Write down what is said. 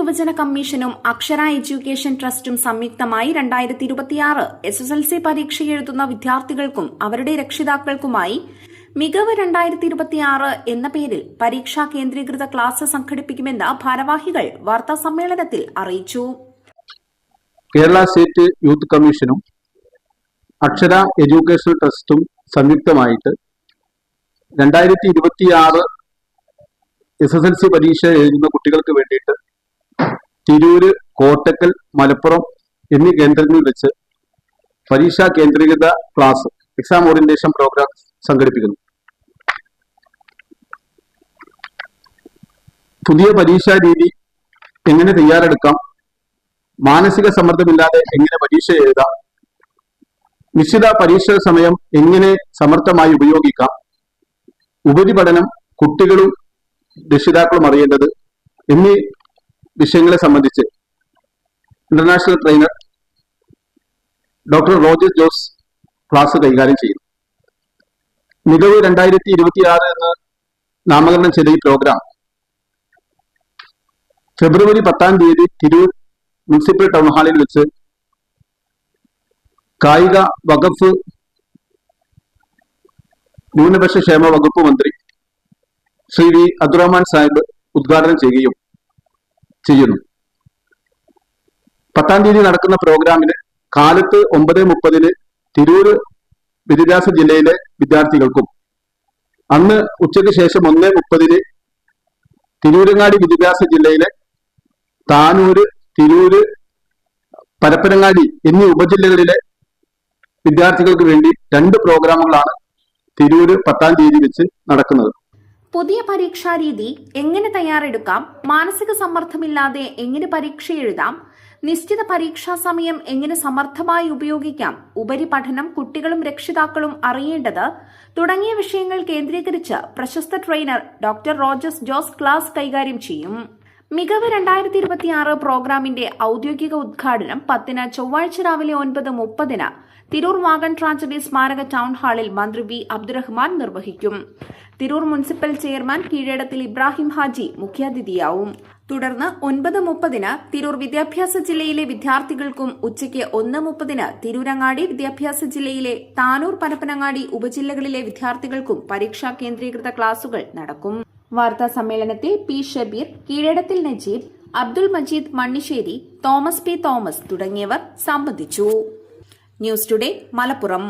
വിഭജന കമ്മീഷനും അക്ഷര എഡ്യൂക്കേഷൻ ട്രസ്റ്റും സംയുക്തമായി രണ്ടായിരത്തി ഇരുപത്തിയാറ് എസ് എസ് എൽ സി പരീക്ഷ എഴുതുന്ന വിദ്യാർത്ഥികൾക്കും അവരുടെ രക്ഷിതാക്കൾക്കുമായി മികവ് രണ്ടായിരത്തി ഇരുപത്തിയാറ് എന്ന പേരിൽ പരീക്ഷാ കേന്ദ്രീകൃത ക്ലാസ് സംഘടിപ്പിക്കുമെന്ന് ഭാരവാഹികൾ വാർത്താ സമ്മേളനത്തിൽ അറിയിച്ചു. കേരള സ്റ്റേറ്റ് യൂത്ത് കമ്മീഷനും അക്ഷര എഡ്യൂക്കേഷൻ ട്രസ്റ്റും സംയുക്തമായിട്ട് രണ്ടായിരത്തി ഇരുപത്തിയാറ് എസ് എസ് എൽ സി പരീക്ഷ എഴുതുന്ന കുട്ടികൾക്ക് വേണ്ടിയിട്ട് തിരൂര് കോട്ടക്കൽ മലപ്പുറം എന്നീ കേന്ദ്രങ്ങളിൽ വെച്ച് പരീക്ഷാ കേന്ദ്രീകൃത ക്ലാസ് എക്സാം ഓറിയന്റേഷൻ പ്രോഗ്രാം സംഘടിപ്പിക്കുന്നു. പുതിയ പരീക്ഷാ രീതി എങ്ങനെ തയ്യാറെടുക്കാം? മാനസിക സമ്മർദ്ദമില്ലാതെ എങ്ങനെ പരീക്ഷ എഴുതാം? നിശ്ചിത പരീക്ഷാ സമയം എങ്ങനെ സമർത്ഥമായി ഉപയോഗിക്കാം? ഉപരിപഠനം കുട്ടികളും രക്ഷിതാക്കളും അറിയേണ്ടത് എന്നീ വിഷയങ്ങളെ സംബന്ധിച്ച് international trainer doctor Roger Jose class കൈകാര്യം ചെയ്യുന്നു. മികവ് രണ്ടായിരത്തി ഇരുപത്തിയാറ് എന്ന് നാമകരണം ചെയ്ത ഈ പ്രോഗ്രാം ഫെബ്രുവരി പത്താം തീയതി തിരൂർ മുനിസിപ്പൽ ടൗൺ ഹാളിൽ വെച്ച് കായിക വകുപ്പ് ന്യൂനപക്ഷ ക്ഷേമ വകുപ്പ് മന്ത്രി ശ്രീ വി അബ്ദുറഹ്മാൻ സാഹിബ് ഉദ്ഘാടനം ചെയ്യുകയും ചെയ്യുന്നു പത്താം തീയതി നടക്കുന്ന പ്രോഗ്രാമിന് കാലത്ത് ഒമ്പത് മുപ്പതിന് തിരൂര് വിദ്യാഭ്യാസ ജില്ലയിലെ വിദ്യാർത്ഥികൾക്കും അന്ന് ഉച്ചയ്ക്ക് ശേഷം ഒന്ന് മുപ്പതിന് തിരൂരങ്ങാടി വിദ്യാഭ്യാസ ജില്ലയിലെ താനൂര് തിരൂര് പരപ്പനങ്ങാടി എന്നീ ഉപജില്ലകളിലെ വിദ്യാർത്ഥികൾക്ക് വേണ്ടി രണ്ട് പ്രോഗ്രാമുകളാണ് തിരൂര് പത്താം തീയതി വെച്ച് നടക്കുന്നത്. പുതിയ പരീക്ഷാ രീതി എങ്ങനെ തയ്യാറെടുക്കാം? മാനസിക സമ്മർദ്ദമില്ലാതെ എങ്ങനെ പരീക്ഷ എഴുതാം? നിശ്ചിത പരീക്ഷാ സമയം എങ്ങനെ സമർത്ഥമായി ഉപയോഗിക്കാം? ഉപരിപഠനം കുട്ടികളും രക്ഷിതാക്കളും അറിയേണ്ടത് തുടങ്ങിയ വിഷയങ്ങൾ കേന്ദ്രീകരിച്ച് പ്രശസ്ത trainer doctor Roger Jose class കൈകാര്യം ചെയ്യും. മികവ് രണ്ടായിരത്തി ഇരുപത്തിയാറ് പ്രോഗ്രാമിന്റെ ഔദ്യോഗിക ഉദ്ഘാടനം പത്തിന് ചൊവ്വാഴ്ച രാവിലെ ഒൻപത് മുപ്പതിന് തിരൂർ വാഗൺ ട്രാജഡി സ്മാരക ടൗൺ ഹാളിൽ മന്ത്രി വി അബ്ദുറഹ്മാൻ നിർവഹിക്കും. തിരൂർ മുനിസിപ്പൽ ചെയർമാൻ കീഴടത്തിൽ ഇബ്രാഹിം ഹാജി മുഖ്യാതിഥിയാവും. തുടർന്ന് ഒൻപത് മുപ്പതിന് തിരൂർ വിദ്യാഭ്യാസ ജില്ലയിലെ വിദ്യാർത്ഥികൾക്കും ഉച്ചയ്ക്ക് ഒന്ന് മുപ്പതിന് തിരൂരങ്ങാടി വിദ്യാഭ്യാസ ജില്ലയിലെ താനൂർ പരപ്പനങ്ങാടി ഉപജില്ലകളിലെ വിദ്യാർത്ഥികൾക്കും പരീക്ഷാ കേന്ദ്രീകൃത ക്ലാസുകൾ നടക്കും. വാർത്താ സമ്മേളനത്തിൽ പി ഷബീർ കീഴടത്തിൽ നജീബ് അബ്ദുൾ മജീദ് മണ്ണിശ്ശേരി തോമസ് പി തോമസ് തുടങ്ങിയവർ സംബന്ധിച്ചു. News today Malappuram.